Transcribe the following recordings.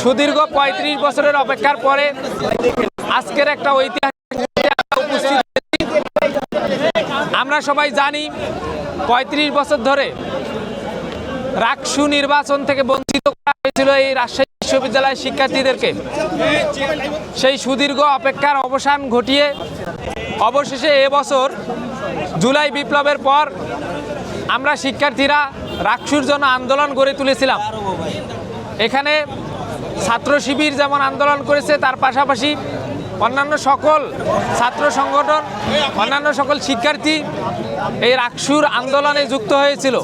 সুদীর্ঘ পঁয়ত্রিশ বছরের অপেক্ষার পরে আজকের একটা ঐতিহাসিক আমরা সবাই জানি পঁয়ত্রিশ বছর ধরে রাকসু নির্বাচন থেকে বঞ্চিত করা হয়েছিল এই রাজশাহী বিশ্ববিদ্যালয়ের শিক্ষার্থীদেরকে। সেই সুদীর্ঘ অপেক্ষার অবসান ঘটিয়ে অবশেষে এবছর জুলাই বিপ্লবের পর আমরা শিক্ষার্থীরা রাকসুর জন্য আন্দোলন গড়ে তুলেছিলাম। এখানে ছাত্র শিবির যেমন আন্দোলন করেছে, তার পাশাপাশি অন্যান্য সকল ছাত্র সংগঠন, অন্যান্য সকল শিক্ষার্থী এই রাকসুর আন্দোলনে যুক্ত হয়েছিল।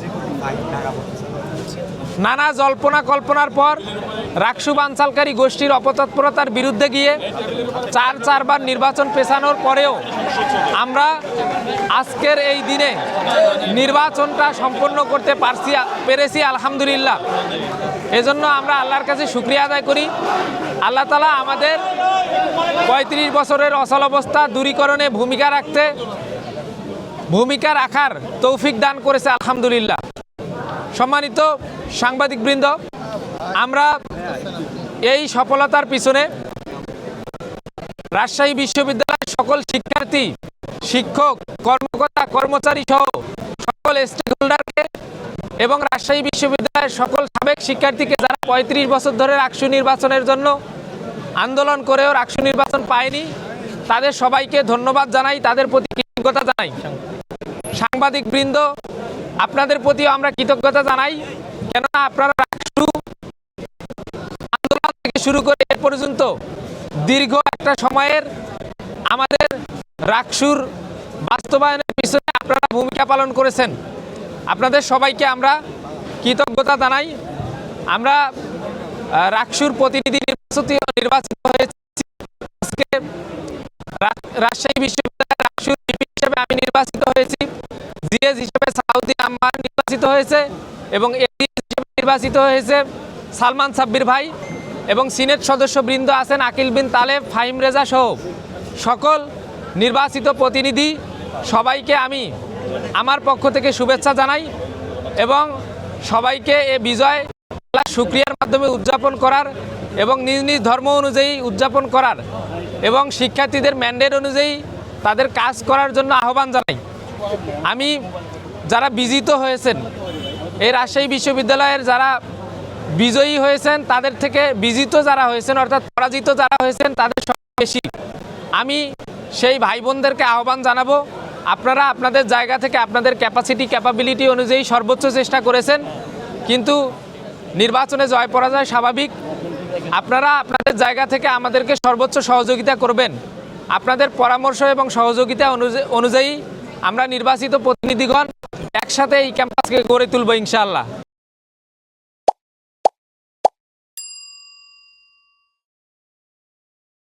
নানা জল্পনা কল্পনার পর রাকসু বানচালকারী গোষ্ঠীর অপতৎপরতার বিরুদ্ধে গিয়ে চার চারবার নির্বাচন পেছানোর পরেও আমরা আজকের এই দিনে নির্বাচনটা সম্পন্ন করতে পারছি, পেরেছি আলহামদুলিল্লাহ। এজন্য আমরা আল্লাহর কাছে শুক্রিয়া আদায় করি। আল্লাহ তালা আমাদের পঁয়ত্রিশ বছরের অচল অবস্থা দূরীকরণে ভূমিকা রাখতে, ভূমিকা রাখার তৌফিক দান করেছে আলহামদুলিল্লাহ। সম্মানিত সাংবাদিকবৃন্দ আমরা এই সফলতার পিছনে রাজশাহী বিশ্ববিদ্যালয়ের সকল শিক্ষার্থী, শিক্ষক, কর্মকর্তা, কর্মচারী সহ সকল স্টেক হোল্ডারকে এবং রাজশাহী বিশ্ববিদ্যালয়ের সকল সাবেক শিক্ষার্থীকে যারা পঁয়ত্রিশ বছর ধরে রাকসু নির্বাচনের জন্য আন্দোলন করেও রাকসু নির্বাচন পায়নি, তাদের সবাইকে ধন্যবাদ জানাই, তাদের প্রতি কৃতজ্ঞতা জানাই। সাংবাদিক বৃন্দ আপনাদের প্রতিও আমরা কৃতজ্ঞতা জানাই। কেননা আপনারা থেকে শুরু করে এ পর্যন্ত। দীর্ঘ একটা সময়ের আমাদের রাকসুর বাস্তবায়নের পিছনে আপনারা ভূমিকা পালন করেছেন। আপনাদের সবাইকে আমরা কৃতজ্ঞতা জানাই। আমরা রাকসুর প্রতিনিধি নির্বাচিত নির্বাচিত হয়েছি। আজকে রাজশাহী বিশ্ববিদ্যালয়ের রাকসুর হিসেবে আমি নির্বাচিত হয়েছি। জিএস হিসেবে সাউদ্দিন আম্মার নির্বাচিত হয়েছে এবং এডিএস হিসেবে নির্বাচিত হয়েছে সালমান সাব্বির ভাই। এবং সিনেট সদস্যবৃন্দ আছেন আকিল বিন তালেব, ফাহিম রেজা সহ সকল নির্বাচিত প্রতিনিধি। সবাইকে আমি আমার পক্ষ থেকে শুভেচ্ছা জানাই এবং সবাইকে এ বিজয় শুক্রিয়ার মাধ্যমে উদযাপন করার এবং নিজ নিজ ধর্ম অনুযায়ী উদযাপন করার এবং শিক্ষার্থীদের ম্যান্ডেট অনুযায়ী তাদের কাজ করার জন্য আহ্বান জানাই। আমি যারা বিজিত হয়েছেন, এই রাজশাহী বিশ্ববিদ্যালয়ের যারা বিজয়ী হয়েছেন, তাদের থেকে বিজিত যারা হয়েছেন, অর্থাৎ পরাজিত যারা হয়েছেন, তাদের সংখ্যা বেশি। আমি সেই ভাই বোনদেরকে আহ্বান জানাব, আপনারা আপনাদের জায়গা থেকে আপনাদের ক্যাপাসিটি ক্যাপাবিলিটি অনুযায়ী সর্বোচ্চ চেষ্টা করেছেন, কিন্তু নির্বাচনে জয় পরাজয় স্বাভাবিক। আপনারা আপনাদের জায়গা থেকে আমাদেরকে সর্বোচ্চ সহযোগিতা করবেন। আপনাদের পরামর্শ এবং সহযোগিতা অনুযা- অনুযায়ী আমরা নির্বাচিত প্রতিনিধিগণ একসাথে এই ক্যাম্পাসকে গড়ে তুলব ইনশাআল্লাহ।